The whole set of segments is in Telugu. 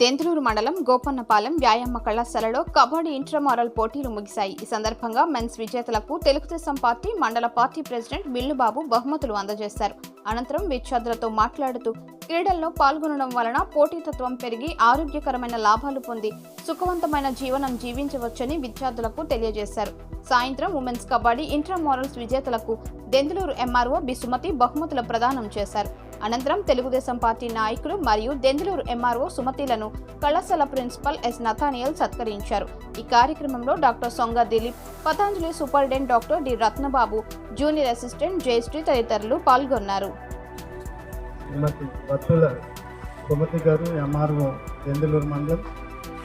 దెంతులూరు మండలం గోపన్నపాలెం వ్యాయామ కళాశాలలో కబడ్డీ ఇంట్రామారల్ పోటీలు ముగిశాయి. ఈ సందర్భంగా మెన్స్ విజేతలకు Telugu Desam party mandal party president Billubabu బహుమతులు అందజేశారు. అనంతరం విద్యార్థులతో మాట్లాడుతూ క్రీడల్లో పాల్గొనడం వలన పోటీతత్వం పెరిగి ఆరోగ్యకరమైన లాభాలు పొంది సుఖవంతమైన జీవనం జీవించవచ్చని విద్యార్థులకు తెలియజేశారు. సాయంత్రం ఉమెన్స్ కబడ్డీ ఇంటర్మారల్స్ విజేతలకు దెందులూరు ఎంఆర్ఓ బి సుమతి ప్రదానం చేశారు. అనంతరం తెలుగుదేశం పార్టీ నాయకులు మరియు దెందులూరు ఎంఆర్ఓ సుమతిలను కళాశాల ప్రిన్సిపల్ ఎస్ నథానియల్ సత్కరించారు. ఈ కార్యక్రమంలో doctor Songa Dileep Patanjali superintendent doctor D Ratnababu junior assistant Jayasree తదితరులు పాల్గొన్నారు. సుమతి గారు ఎంఆర్ఓ దెందులూరు మండలం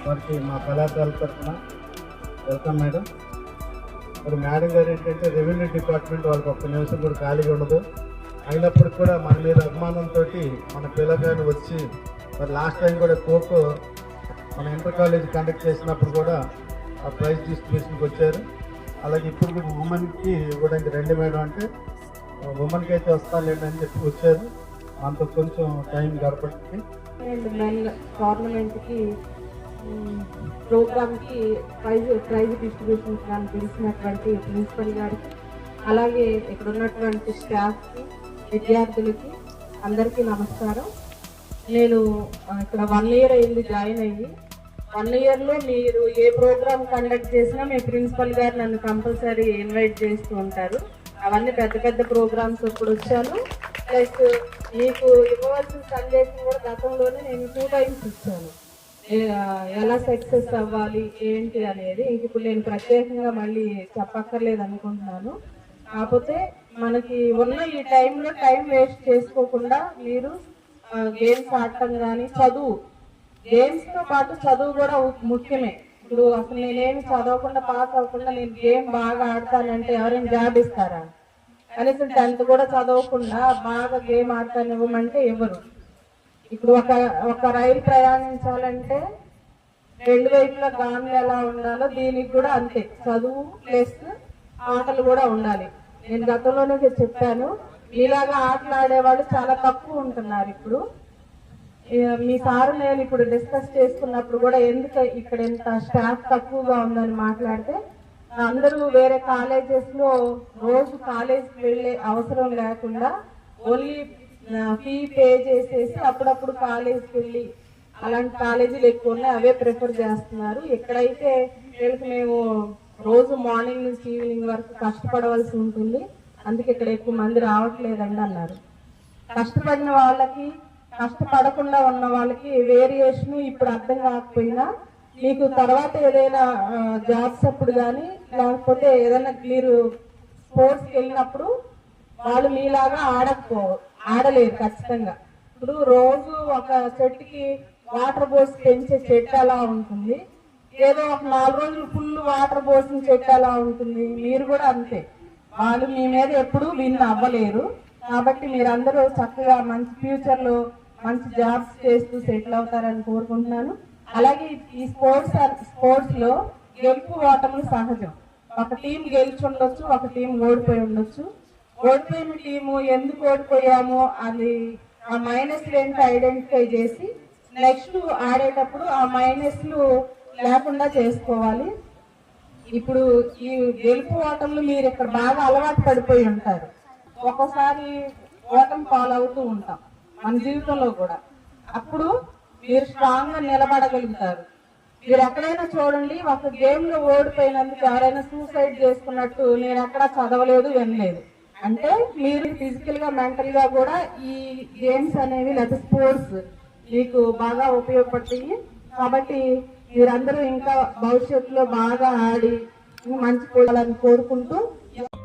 వారికి మా కళాశాల తరఫున వెల్కమ్ మేడం. మరి మేడం గారు ఏంటంటే రెవెన్యూ డిపార్ట్మెంట్ వాళ్ళకి ఒక్క నిమిషం కూడా ఖాళీగా ఉండదు. అయినప్పటికి కూడా మన మీద అభిమానంతో మన పిల్లగాని వచ్చి మరి లాస్ట్ టైం కూడా ఖోఖో మన ఇంటర్ కాలేజ్ కండక్ట్ చేసినప్పుడు కూడా ఆ ప్రైజ్ డిస్ట్రిబ్యూషన్కి వచ్చారు. అలాగే ఇప్పుడు కూడా ఉమెన్కి ఇవ్వడానికి రెండు మేడం అంటే ఉమెన్కి అయితే వస్తా అని చెప్పి వచ్చారు. అంత కొంచెం టైం గడపడానికి అండ్ మెన్ టోర్నమెంట్కి ప్రోగ్రామ్కి ప్రైజ్ ప్రైజ్ డిస్ట్రిబ్యూషన్ కానీ పిలిచినటువంటి ప్రిన్సిపల్ గారికి అలాగే ఇక్కడ ఉన్నటువంటి స్టాఫ్కి విద్యార్థులకి అందరికీ నమస్కారం. నేను ఇక్కడ వన్ ఇయర్ అయింది జాయిన్ అయ్యి. వన్ ఇయర్లో మీరు ఏ ప్రోగ్రామ్ కండక్ట్ చేసినా మీ ప్రిన్సిపల్ గారు నన్ను కంపల్సరీ ఇన్వైట్ చేస్తూ ఉంటారు. అవన్నీ పెద్ద పెద్ద ప్రోగ్రామ్స్ ఇప్పుడు వచ్చాను. ప్లస్ మీకు ఇవ్వవలసిన సందేశం కూడా గతంలోనే నేను టూ టైమ్స్ ఇచ్చాను. ఎలా సక్సెస్ అవ్వాలి ఏంటి అనేది. ఇంక ఇప్పుడు నేను ప్రత్యేకంగా మళ్ళీ చెప్పక్కర్లేదు అనుకుంటున్నాను. కాకపోతే మనకి ఉన్న ఈ టైంలో టైం వేస్ట్ చేసుకోకుండా మీరు గేమ్స్ ఆడటం కానీ చదువు. గేమ్స్తో పాటు చదువు కూడా ముఖ్యమే. ఇప్పుడు అసలు నేనేమి చదవకుండా పాస్ అవ్వకుండా నేను గేమ్ బాగా ఆడతానంటే ఎవరైనా జాబ్ ఇస్తారా? కనీసం టెన్త్ కూడా చదవకుండా బాగా గేమ్ ఆడతాను ఇవ్వమంటే ఇవ్వరు ఇప్పుడు ఒక ఒక రైలు ప్రయాణించాలంటే రెండు వైపులా గానులు ఎలా ఉండాలో దీనికి కూడా అంతే. చదువు ప్లస్ ఆటలు కూడా ఉండాలి. నేను గతంలోనే చెప్పాను. మీలాగా ఆటలాడే వాళ్ళు చాలా తక్కువ ఉంటున్నారు ఇప్పుడు. మీ సారు నేను ఇప్పుడు డిస్కస్ చేసుకున్నప్పుడు కూడా ఎందుకు ఇక్కడ ఎంత స్టాఫ్ తక్కువగా ఉందని మాట్లాడితే అందరూ వేరే కాలేజెస్లో రోజు కాలేజ్కి వెళ్ళే అవసరం లేకుండా ఓన్లీ ఫీ పే చేసేసి అప్పుడప్పుడు కాలేజ్కి వెళ్ళి అలాంటి కాలేజీలు ఎక్కువ ఉన్నాయి అవే ప్రిఫర్ చేస్తున్నారు. ఎక్కడైతే వీళ్ళకి మేము రోజు మార్నింగ్ నుంచి ఈవినింగ్ వరకు కష్టపడవలసి ఉంటుంది. అందుకే ఇక్కడ ఎక్కువ మంది రావట్లేదండి అన్నారు. కష్టపడిన వాళ్ళకి కష్టపడకుండా ఉన్న వాళ్ళకి వేరియేషన్ ఇప్పుడు అర్థం కాకపోయినా మీకు తర్వాత ఏదైనా జాబ్స్ అప్పుడు కానీ లేకపోతే ఏదైనా మీరు స్పోర్ట్స్కి వెళ్ళినప్పుడు వాళ్ళు మీలాగా ఆడకపో ఆడలేరు ఖచ్చితంగా. ఇప్పుడు రోజు ఒక చెట్టుకి వాటర్ పోసి పెంచే చెట్టు అలా ఉంటుంది. ఏదో ఒక నాలుగు రోజులు ఫుల్ వాటర్ పోసిన చెట్టు ఎలా ఉంటుంది. మీరు కూడా అంతే. వాళ్ళు మీ మీద ఎప్పుడూ విన్ అవ్వలేరు కాబట్టి మీరందరూ చక్కగా మంచి ఫ్యూచర్లో మంచి జాబ్స్ చేస్తూ సెటిల్ అవుతారని కోరుకుంటున్నాను. అలాగే ఈ స్పోర్ట్స్ స్పోర్ట్స్లో గెలుపు ఓటములు సహజం. ఒక టీం గెలిచి ఉండొచ్చు ఒక టీం ఓడిపోయి ఉండొచ్చు. ఓడిపోయిన టీము ఎందుకు ఓడిపోయాము అది ఆ మైనస్లు ఏంటో ఐడెంటిఫై చేసి నెక్స్ట్ ఆడేటప్పుడు ఆ మైనస్లు లేకుండా చేసుకోవాలి. ఇప్పుడు ఈ గెలుపు ఓటములు మీరు ఇక్కడ బాగా అలవాటు పడిపోయి ఉంటారు. ఒక్కోసారి ఓటమి పాలవుతూ ఉంటాం మన జీవితంలో కూడా. అప్పుడు మీరు స్ట్రాంగ్గా నిలబడగలుగుతారు. మీరు ఎక్కడైనా చూడండి ఒక గేమ్లో ఓడిపోయినందుకు ఎవరైనా సూసైడ్ చేసుకున్నట్టు నేను ఎక్కడ చదవలేదు వినలేదు. అంటే మీరు ఫిజికల్గా మెంటల్గా కూడా ఈ గేమ్స్ అనేవి లేదా స్పోర్ట్స్ మీకు బాగా ఉపయోగపడతాయి. కాబట్టి మీరందరూ ఇంకా భవిష్యత్తులో బాగా ఆడి మంచి పోవాలని కోరుకుంటూ